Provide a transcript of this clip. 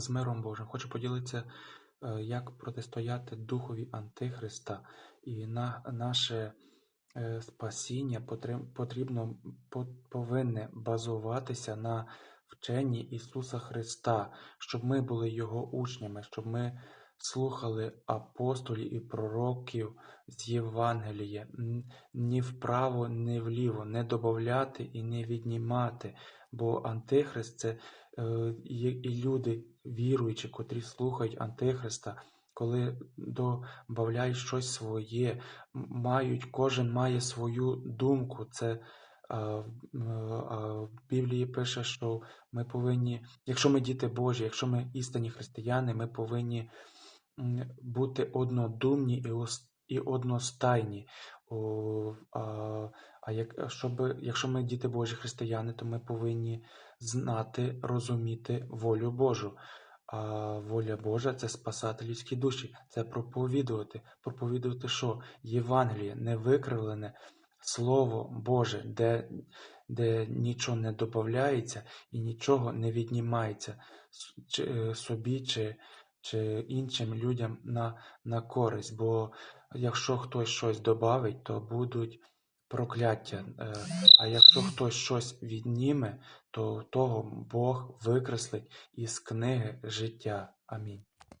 з миром Божим. Хочу поділитися, е, як протистояти духові Антихриста, і на наше е, спасіння потрібно повинне базуватися на вченні Ісуса Христа, щоб ми були Його учнями, щоб ми слухали апостолів і пророків з Євангелія, ні вправо, ні вліво, не додати і не віднімати. Бо Антихрист це е, і люди, віруючі, котрі слухають Антихриста, коли додають щось своє, мають, кожен має свою думку. Це а, а, в Біблії пише, що ми повинні, якщо ми діти Божі, якщо ми істинні християни, ми повинні бути однодумні і, ос- і одностайні. О, а, а як, щоб, якщо ми діти Божі християни, то ми повинні знати, розуміти волю Божу. А воля Божа це спасати людські душі, це проповідувати. Проповідувати що? Євангеліє, не викривлене Слово Боже, де, де нічого не додається і нічого не віднімається е, собі чи, чи іншим людям на, на користь. Бо якщо хтось щось додавить, то будуть прокляття. Е, А якщо хтось щось відніме, то того Бог викреслить із книги життя. Амінь.